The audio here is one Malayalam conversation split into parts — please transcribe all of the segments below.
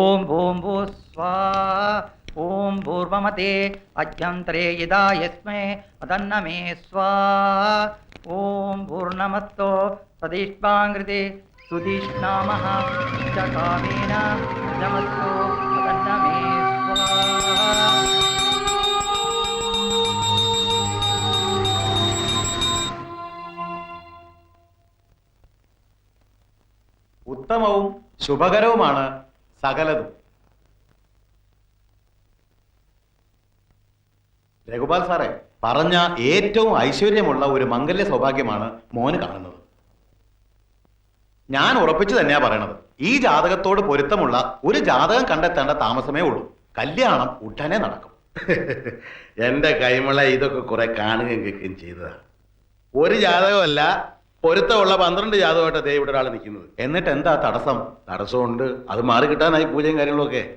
ഓം ഭൂം ഭൂ സ്വാ ഓം പൂർവമതേ അജ്യന്തരേ യഥാ യസ്മേ അതന്നമേ സ്വാ ഓം പൂർണമസ്തോ സതീഷ്പാങ്കൃതി സുധീഷ്ണാമ കാമേന നമസ്തോ അതന്നമേ ഉത്തമവും ശുഭകരവുമാണ് സകലതും. രഘുപാൽ സാറേ പറഞ്ഞ ഏറ്റവും ഐശ്വര്യമുള്ള ഒരു മംഗല്യ സൗഭാഗ്യമാണ് മോന് കാണുന്നത്. ഞാൻ ഉറപ്പിച്ചു തന്നെയാ പറയണത്. ഈ ജാതകത്തോട് പൊരുത്തമുള്ള ഒരു ജാതകം കണ്ടെത്തേണ്ട താമസമേ ഉള്ളൂ. കല്യാണം ഉടനെ നടക്കും. എന്റെ കൈമള ഇതൊക്കെ കുറെ കാണുകയും കേൾക്കുകയും ചെയ്തതാണ് ഒരു ജാതകമല്ല പൊരുത്തമുള്ള പന്ത്രണ്ട് ജാതകമായിട്ട് ദേ ഇവിടെ ഒരാൾ നിൽക്കുന്നത്. എന്നിട്ട് എന്താ തടസ്സം? തടസ്സമുണ്ട്. അത് മാറി കിട്ടാനായി പൂജയും കാര്യങ്ങളൊക്കെ.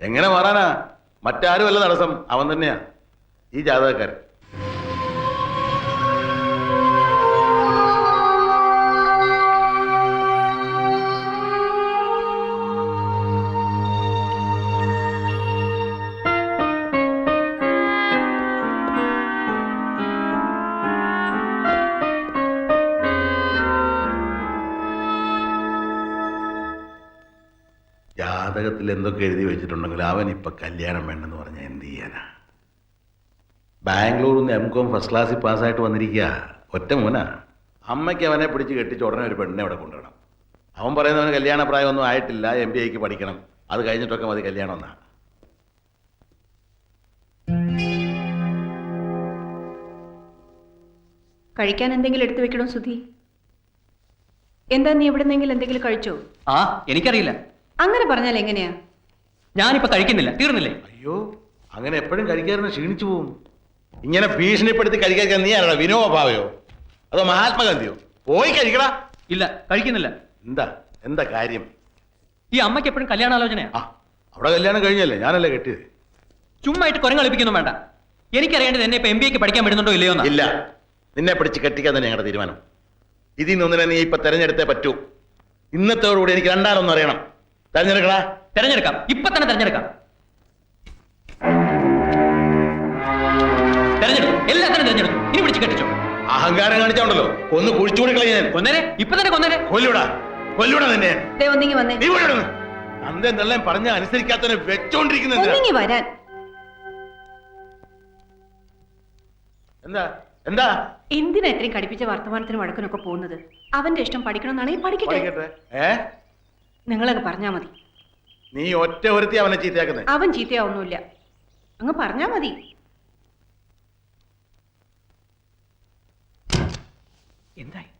എങ്ങനെ മാറാനാ? മറ്റാരും അല്ല തടസ്സം. അവൻ തന്നെയാ. ഈ ജാതകക്കാരൻ. ജാതകത്തിൽ എന്തൊക്കെ എഴുതി വെച്ചിട്ടുണ്ടെങ്കിൽ അവൻ ഇപ്പൊ കല്യാണം വേണ്ടെന്ന് പറഞ്ഞാൽ എന്ത് ചെയ്യാനാ? ബാംഗ്ലൂരിൽ നിന്ന് എം കോം ഫസ്റ്റ് ക്ലാസ്സിൽ പാസ്സായിട്ട് വന്നിരിക്കുക ഒറ്റ മോനാ. അമ്മയ്ക്ക് അവനെ പിടിച്ച് കെട്ടിച്ച് ഉടനെ ഒരു പെണ്ണിനെ അവിടെ കൊണ്ടുവരണം. അവൻ പറയുന്നവന് കല്യാണ പ്രായമൊന്നും ആയിട്ടില്ല എം ബി ഐക്ക് പഠിക്കണം. അത് കഴിഞ്ഞിട്ടൊക്കെ മതി കല്യാണം എന്നാ. കഴിക്കാൻ എന്തെങ്കിലും എടുത്തു വെക്കണോ സുധി? എന്താ നീ എവിടെന്നെങ്കിലും എന്തെങ്കിലും കഴിച്ചോ? ആ എനിക്കറിയില്ല. അങ്ങനെ പറഞ്ഞാൽ എങ്ങനെയാ? ഞാനിപ്പോ കഴിക്കുന്നില്ല തീർന്നില്ലേ? അയ്യോ അങ്ങനെ എപ്പോഴും കഴിക്കാറിന് ക്ഷീണിച്ചു പോകും ഇങ്ങനെ ഭീഷണിപ്പെടുത്തി കഴിക്കാൻ നീ ആരാ വിനോദഭാവയോ അതോ മഹാത്മാഗാന്ധിയോ? പോയി കഴിക്കടാ. ഇല്ല കഴിക്കുന്നില്ല. എന്താ എന്താ കാര്യം? ഈ അമ്മയ്ക്ക് എപ്പോഴും കല്യാണാലോചനയാ? ആ അവിടെ കല്യാണം കഴിഞ്ഞല്ലേ ഞാനല്ലേ കെട്ടിയത്? ചുമ്മായിട്ട് കുരങ്ങളിപ്പിക്കൊന്നും വേണ്ട. എനിക്കറിയേണ്ടത് എന്നെ ഇപ്പൊ എം ബി എക്ക് പഠിക്കാൻ വിടുന്നുണ്ടോ ഇല്ലയോ എന്നാ. ഇല്ല. നിന്നെ പിടിച്ച് കെട്ടിക്കാൻ തന്നെ ഞങ്ങളുടെ തീരുമാനം. ഇതിൽ നിന്നൊന്നിനെ നീ ഇപ്പൊ തെരഞ്ഞെടുത്തേ പറ്റൂ. ഇന്നത്തോടുകൂടി എനിക്ക് രണ്ടാലൊന്നും അറിയണം. തെരഞ്ഞെടുക്കടാ. തെരഞ്ഞെടുക്കാം. ഇപ്പൊ തന്നെ തെരഞ്ഞെടുക്കാം. തെരഞ്ഞെടുക്കും എല്ലാത്തിനും തെരഞ്ഞെടുക്കും ഇനി പിടിച്ച് കെട്ടിച്ചോ. അഹങ്കാരം കാണിച്ചോണ്ടല്ലോ. ഒന്ന് കുഴിച്ചുകൂടി കളയാൻ കൊന്നേരെ. ഇപ്പൊ തന്നെ കൊന്നേരെ. കൊല്ലൂടാ കൊല്ലൂടാ നിന്നെ. ദേ ഒന്നിങ്ങി വന്നേ. നീ ഇവിടെ അന്തെ എന്തെല്ലാം പറഞ്ഞ അനുസരിക്കാത്തവനെ വെച്ചോണ്ടിരിക്കുന്ന എന്തിനാ? ഒന്നിങ്ങി വരാൻ. എന്താ? എന്താ? എന്തിനാ ഇത്രയും കടിപ്പിച്ച വർത്തമാനത്തിന് വഴക്കിനൊക്കെ പോകുന്നത്? അവന്റെ ഇഷ്ടം പഠിക്കണമെന്നാണെങ്കിൽ പഠിക്കട്ടെ. പഠിക്കട്ടെ? ഏ നിങ്ങളങ്ങ് പറഞ്ഞാ മതി. നീ ഒറ്റ ഒരുത്തി അവനെ ചീത്തയാക്കുന്നത് അവൻ ചീത്തയാവൊന്നുമില്ല. അങ്ങ് പറഞ്ഞാ മതി. എന്തായി?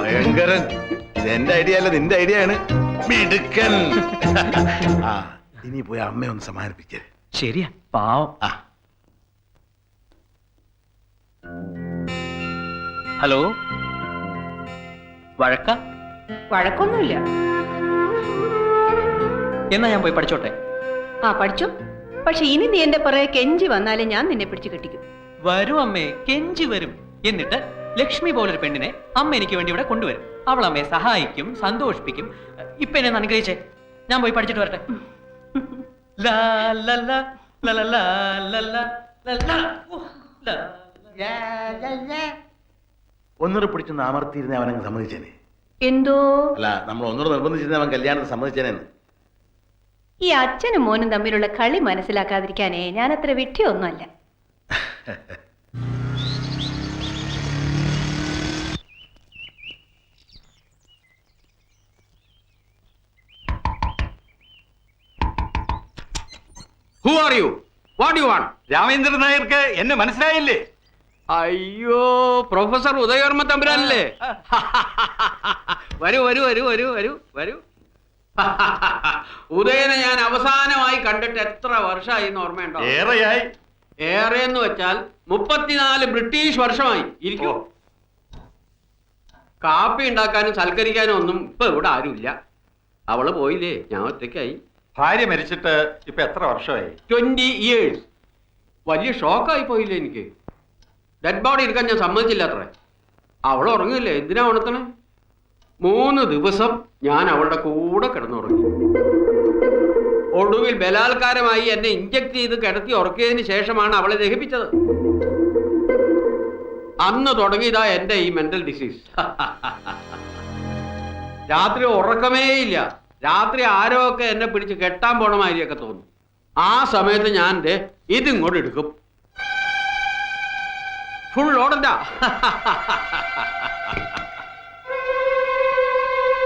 ഭയങ്കരൻ. എന്റെ ഐഡിയ അല്ല നിന്റെ ഐഡിയ ആണ്. മിടുക്കൻ. ആ ഇനി പോയി അമ്മയൊന്ന് ഒന്ന് സമാധാനിപ്പിക്കേ ശരിയാ പാവം. ആ. ഹലോ വഴക്ക വഴക്കൊന്നുമില്ല എന്നാ ഞാൻ പോയി പഠിച്ചോട്ടെ ആ പഠിച്ചു പക്ഷെ ഇനി നീ എന്റെ പുറകെ കെഞ്ചി വന്നാലേ ഞാൻ നിന്നെ പിടിച്ചു കെട്ടിക്കും വരും അമ്മേ കെഞ്ചി വരും എന്നിട്ട് ലക്ഷ്മി പോലൊരു പെണ്ണിനെ അമ്മ എനിക്ക് വേണ്ടി ഇവിടെ കൊണ്ടുവരും അവൾ അമ്മയെ സഹായിക്കും സന്തോഷിപ്പിക്കും ഇപ്പൊ എന്നെ അനുഗ്രഹിച്ചേ ഞാൻ പോയി പഠിച്ചിട്ട് വരട്ടെ ലാ, ലാ ലാ ലാ ലാ ലാ ലാ ലാ ല, അവൻ പിടിച്ചൊന്ന് അമർത്തിയിരുന്നേ അവനങ്ങ് സമ്മതിച്ചേനെ. എന്തോ? അല്ല നമ്മൾ ഒന്നുകൂടെ നിർബന്ധിച്ചിരുന്ന അവൻ കല്യാണത്തിന് സമ്മതിച്ചേനെന്ന്. ഈ അച്ഛനും മോനും തമ്മിലുള്ള കളി മനസ്സിലാക്കാതിരിക്കാനേ ഞാൻ അത്ര വിട്ടിയൊന്നുമല്ല who are you what you want Ramendran നായർക്ക് എന്നെ മനസ്സിലായില്ലേ? അയ്യോ പ്രൊഫസർ ഉദയവർമ്മ തമ്പുരാനല്ലേ? വരൂ വരൂ വരൂ വരൂ വരൂ വരൂ. ഉദയനെ ഞാൻ അവസാനമായി കണ്ടിട്ട് എത്ര വർഷമായി എന്ന് ഓർമ്മയുണ്ടോ? ഏറെയായി. ഏറെ എന്ന് വെച്ചാൽ മുപ്പത്തിനാല് ബ്രിട്ടീഷ് വർഷമായി. ഇരിക്കൂ. കാപ്പി ഉണ്ടാക്കാനും സൽക്കരിക്കാനും ഒന്നും ഇപ്പൊ ഇവിടെ ആരുമില്ല. അവൾ പോയില്ലേ? ഞാൻ ഒറ്റയ്ക്കായി. ഭാര്യ മരിച്ചിട്ട് ഇപ്പൊ എത്ര വർഷമായി? ട്വന്റി ഇയേഴ്സ് വലിയ ഷോക്കായി പോയില്ലേ എനിക്ക്. ഡെഡ് ബോഡി എടുക്കാൻ ഞാൻ സമ്മതിച്ചില്ല അത്രേ അവൾ ഉറങ്ങില്ലേ എന്തിനാ ഉണർത്തണേ? മൂന്ന് ദിവസം ഞാൻ അവളുടെ കൂടെ കിടന്നുറങ്ങി. ഒടുവിൽ ബലാത്കാരമായി എന്നെ ഇഞ്ചക്ട് ചെയ്ത് കിടത്തി ഉറക്കിയതിന് ശേഷമാണ് അവളെ ദഹിപ്പിച്ചത്. അന്ന് തുടങ്ങിയതാ എന്റെ ഈ മെന്റൽ ഡിസീസ് രാത്രി ഉറക്കമേ ഇല്ല. രാത്രി ആരോ ഒക്കെ എന്നെ പിടിച്ച് കെട്ടാൻ പോണമാതിരിയൊക്കെ തോന്നും. ആ സമയത്ത് ഞാൻ ഇതിങ്ങോട്ട് എടുക്കും. ഫുൾ ഓടണ്ട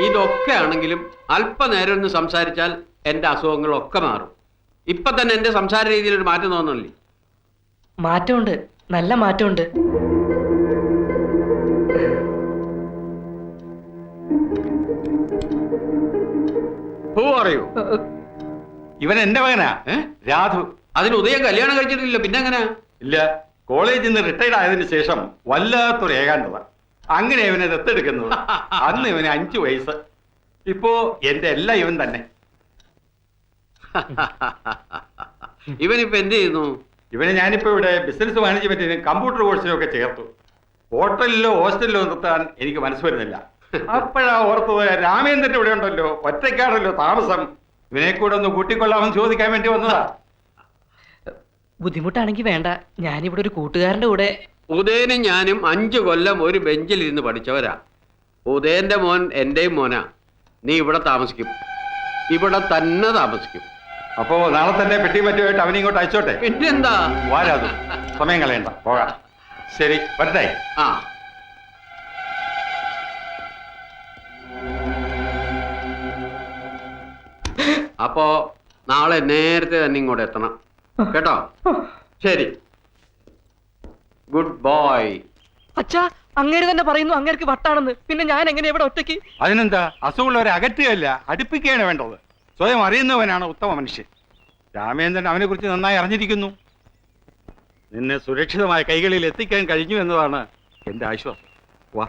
ഇതൊക്കെ ആണെങ്കിലും അല്പനേരം ഒന്ന് സംസാരിച്ചാൽ എന്റെ അസുഖങ്ങളൊക്കെ മാറും. ഇപ്പൊ തന്നെ എന്റെ സംസാര രീതിയിൽ ഒരു മാറ്റം തോന്നണില്ലേ മാറ്റമുണ്ട്. നല്ല മാറ്റമുണ്ട്. അറിയൂ ഇവൻ എന്റെ മകനാ. ഏ? രാധു. അതിന് ഉദയം കല്യാണം കഴിച്ചിട്ടില്ല പിന്നെ എങ്ങനെ? ഇല്ല. കോളേജിൽ നിന്ന് റിട്ടയർഡ് ആയതിനു ശേഷം വല്ലാത്തൊരു ഏകാന്തത. അങ്ങനെ ഇവനെ ദത്തെടുക്കുന്നത്. അന്ന് ഇവന് അഞ്ചു വയസ്സ്. ഇപ്പോ എന്റെ എല്ലാം ഇവൻ തന്നെ. ഇവനിപ്പോ എന്ത് ചെയ്യുന്നു? ഇവനെ ഞാനിപ്പോ ഇവിടെ ബിസിനസ് മാനേജ്മെന്റിനും കമ്പ്യൂട്ടർ കോഴ്സിനും ഒക്കെ ചേർത്തു. ഹോട്ടലിലോ ഹോസ്റ്റലിലോ നിർത്താൻ എനിക്ക് മനസ്സ് വരുന്നില്ല. അപ്പോഴാ ഓർത്തത് രാമേന്ദ്രൻ ഇവിടെ ഉണ്ടല്ലോ ഒറ്റയ്ക്കാണല്ലോ താമസം. ഇവനെ കൂടെ ഒന്ന് കൂട്ടിക്കൊള്ളാമെന്ന് ചോദിക്കാൻ വേണ്ടി വന്നതാ. ബുദ്ധിമുട്ടാണെങ്കിൽ വേണ്ട. ഞാനിവിടെ ഒരു കൂട്ടുകാരന്റെ കൂടെ. ഉദയനും ഞാനും അഞ്ചു കൊല്ലം ഒരു ബെഞ്ചിൽ ഇരുന്ന് പഠിച്ചവരാ. ഉദയന്റെ മോൻ എന്റെയും മോനാ. നീ ഇവിടെ താമസിക്കും. ഇവിടെ തന്നെ താമസിക്കും. അപ്പോ നാളെ തന്നെ പെട്ടി പറ്റുമായിട്ട് അവനെ ഇങ്ങോട്ട് അയച്ചോട്ടെ? പിന്നെന്താ? വാരാതു. സമയം കളയണ്ട. പോകാം. ശരി വരട്ടെ. ആ. അപ്പോ നാളെ നേരത്തെ തന്നെ ഇങ്ങോട്ട് എത്തണം. കേട്ടോ? ശരി. ഗുഡ് ബോയ് അച്ഛാ അങ്ങേര് തന്നെ പറയുന്നു അങ്ങേർക്ക് വട്ടാണെന്ന്. പിന്നെ ഞാൻ എങ്ങനെ ഇവിടെ ഒറ്റയ്ക്ക്? അതിനെന്താ? അസുഖമുള്ളവരെ അകറ്റുകയല്ല അടുപ്പിക്കുകയാണ് വേണ്ടത്. സ്വയം അറിയുന്നവനാണ് ഉത്തമ മനുഷ്യൻ. രാമേന്ദ്രൻ അവനെ കുറിച്ച് നന്നായി അറിഞ്ഞിരിക്കുന്നു. നിന്നെ സുരക്ഷിതമായ കൈകളിൽ എത്തിക്കാൻ കഴിഞ്ഞു എന്നതാണ് എന്റെ ആശ്വാസം. വാ.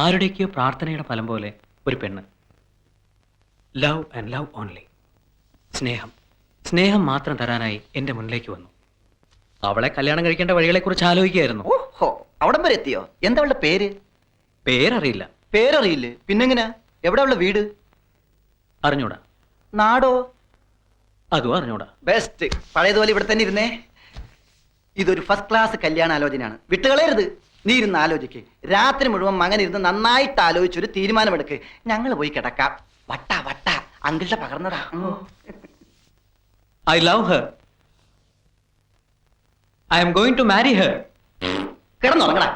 ആരുടെയൊക്കെയോ പ്രാർത്ഥനയുടെ ഫലം പോലെ ഒരു പെണ്ണ്. ലവ് ആൻഡ് ലവ് ഓൺലി സ്നേഹം. സ്നേഹം മാത്രം തരാനായി എന്റെ മുന്നിലേക്ക് വന്നു. അവളെ കല്യാണം കഴിക്കേണ്ട വഴികളെക്കുറിച്ച് ആലോചിക്കുകയായിരുന്നു. ഓഹോ അവിടം വരെ എത്തിയോ? എന്താ അവളുടെ പേര്? പേരറിയില്ല. പേരറിയില്ലേ? പിന്നെങ്ങനാ? എവിടെ ഉള്ള വീട്? അറിഞ്ഞൂടാ. നാടോ? അതും അറിഞ്ഞൂടാ. ബെസ്റ്റ് പഴയതുപോലെ ഇവിടെ തന്നെ ഇരുന്നേ. ഇതൊരു ഫസ്റ്റ് ക്ലാസ് കല്യാണ ആലോചനയാണ് വിട്ടുകളയരുത്. നീ ഇരുന്ന് ആലോചിക്ക്. രാത്രി മുഴുവൻ മകൻ ഇരുന്ന് നന്നായിട്ട് ആലോചിച്ചൊരു തീരുമാനമെടുക്ക്. ഞങ്ങൾ പോയി കിടക്കാം. വട്ട വട്ട. അങ്കിളുടെ പകർന്നതാ. I love her I am going to marry her കിടന്നുറങ്ങടാ.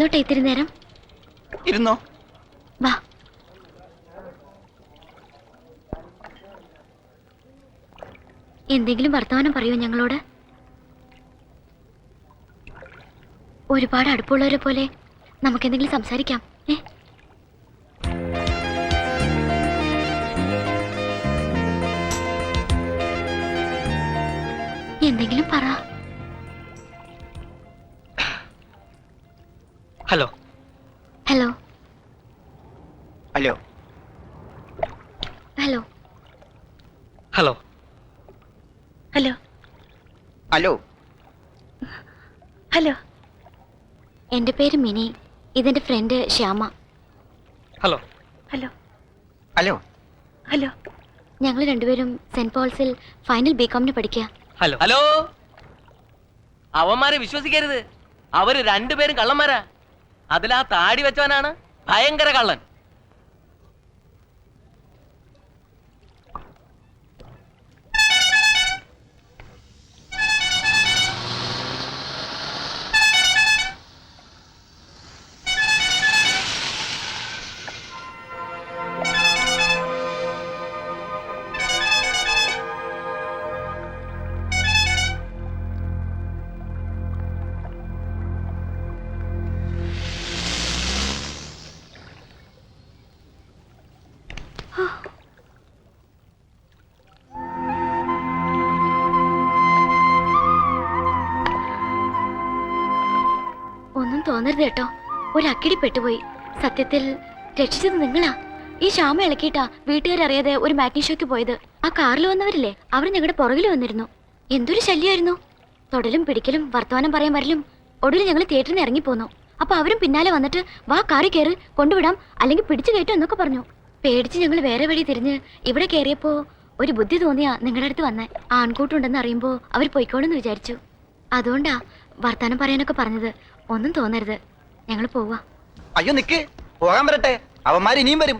ഇരുന്നോട്ടെ ഇത്തിരി നേരം? ഇരുന്നോ? വാ. എന്തെങ്കിലും വർത്തമാനം പറയൂ ഞങ്ങളോട്? ഒരുപാട് അടുപ്പുള്ളവരെ പോലെ നമുക്കെന്തെങ്കിലും സംസാരിക്കാം ഏ? എന്തെങ്കിലും പറ. Hello hello hello hello hello hello hello hello എന്റെ പേര് മിനി ഇതെന്റെ friend Shyama hello hello hello hello ഞങ്ങൾ രണ്ടുപേരും സെന്റ് പോൾസിൽ ഫൈനൽ ബി കോമിന് പഠിക്കുക ഹലോ ഹലോ അവന്മാരെ വിശ്വസിക്കരുത് അവർ രണ്ടുപേരും കള്ളന്മാരാ അതിലാ താടി വെച്ചവനാണ് ഭയങ്കര കള്ളൻ. ഒന്നും തോന്നരുത് കേട്ടോ. ഒരു അക്കിടി പെട്ടുപോയി. സത്യത്തിൽ രക്ഷിച്ചത് നിങ്ങളാ. ഈ ശ്യാമ ഇളക്കിയിട്ടാ വീട്ടുകാരറിയാതെ ഒരു മാറ്റിനി ഷോയ്ക്ക് പോയത്. ആ കാറിൽ വന്നവരില്ലേ? അവർ ഞങ്ങളുടെ പുറകിൽ വന്നിരുന്നു. എന്തൊരു ശല്യമായിരുന്നു തൊടലും പിടിക്കലും വർത്തമാനം പറയാൻ വരലും ഒടുവിൽ ഞങ്ങൾ തിയേറ്ററിൽ നിന്ന് ഇറങ്ങിപ്പോന്നു അപ്പൊ അവരും പിന്നാലെ വന്നിട്ട് വാ കാറി കയറി കൊണ്ടുവിടാം അല്ലെങ്കിൽ പിടിച്ചു കയറ്റും എന്നൊക്കെ പറഞ്ഞു. പേടിച്ച് ഞങ്ങൾ വേറെ വഴി തിരിഞ്ഞ് ഇവിടെ കയറിയപ്പോ ഒരു ബുദ്ധി തോന്നിയാ നിങ്ങളുടെ അടുത്ത് വന്നേ. ആൺകൂട്ടുണ്ടെന്ന് അറിയുമ്പോ അവർ പോയിക്കോളെന്ന് വിചാരിച്ചു. അതുകൊണ്ടാ വർത്താനം പറയാനൊക്കെ പറഞ്ഞത്. ഒന്നും തോന്നരുത്. ഞങ്ങൾ പോവാ. അയ്യോ നിക്ക്. പോകാൻ വരട്ടെ. അവന്മാർ ഇനിയും വരും.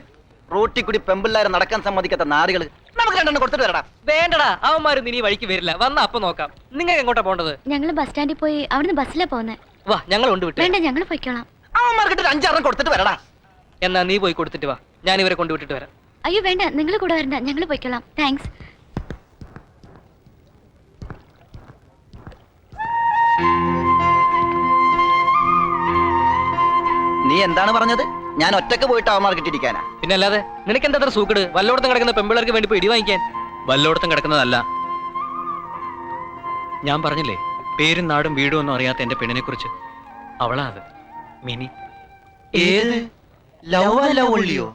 റോട്ടി കൂടി പെമ്പിള്ളാരെ നടക്കാൻ സമ്മതിക്കാത്ത നാടുകൾ നമുക്ക് രണ്ടെണ്ണം കൊടുത്തിട്ട് വരടാ. വേണ്ടടാ അവന്മാരും ഇനി വഴിക്ക് വരില്ല. വന്ന അപ്പൊ നോക്കാം. നിങ്ങൾക്ക് എങ്ങോട്ടാ പോണ്ടത്? ഞങ്ങൾ ബസ് സ്റ്റാൻഡിൽ പോയി അവിടുന്ന് ബസ്സിലാ പോന്നെ വാ ഞങ്ങൾ ഉണ്ട് വിട്ടു. വേണ്ട ഞങ്ങൾ പോയിക്കോളാം. അവന്മാർക്കിട്ട് ഒരു അഞ്ചാറെണ്ണം കൊടുത്തിട്ട് വരടാ. എന്നാ നീ പോയി കൊടുത്തിട്ട് വാ. ഞാൻ ഇവരെ കൊണ്ടുവിട്ടിട്ട് വരാം. അയ്യോ വേണ്ട. നിങ്ങൾ കൂടെ വരണ്ട. ഞങ്ങൾ പോയിക്കോളാം. താങ്ക്സ് എന്താണ് പറഞ്ഞത്? ഞാൻ ഒറ്റയ്ക്ക് പോയിട്ട് അവന്മാർക്കിട്ട് ഇരിക്കാനാ പിന്നെ അല്ലാതെ നിനക്ക് എന്താ അത്ര സൂക്കട്? വല്ലോടത്തും കിടക്കുന്ന പെമ്പിളർക്ക് വേണ്ടി പോയി ഇടി വാങ്ങിക്കാൻ? വല്ലോടത്തും കിടക്കുന്നതല്ല. ഞാൻ പറഞ്ഞില്ലേ പേരും നാടും വീടും ഒന്നും അറിയാത്ത എന്റെ പെണ്ണിനെ കുറിച്ച് അവളാ അത്. മിനി. ഏത്? ലവ് ലവ് ഉള്ളിയോ?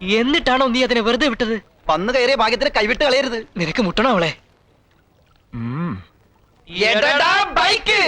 എന്നിട്ടാണോ നീ അതിനെ വെറുതെ വിട്ടത്? വന്നു കയറിയ ഭാഗ്യത്തിന് കൈവിട്ട് കളയരുത്. നിനക്ക് മുട്ടണോ അവളെ. ബൈക്ക്!